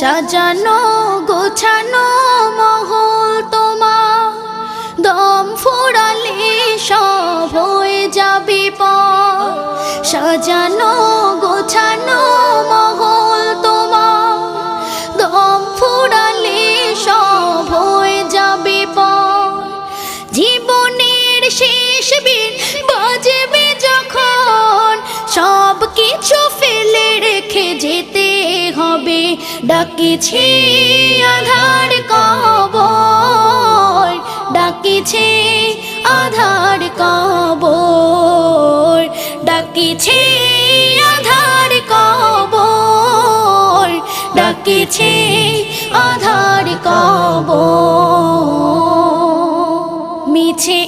সাজানো, গোছানো মহল তোমার। দম ফুরালে সব হয়ে যাবে পর। সাজানো, গোছানো মহল তোমার। দম ফুরালে সব হয়ে যাবে পর। জীবনের শেষ বিন বাজবে যখন। সব কিছু ফেলে রেখে যেতে ডাকিছে আধার কবর ডাকিছে আধার কবর ডাকিছে আধার কবর ডাকিছে আধার কবর। মিছে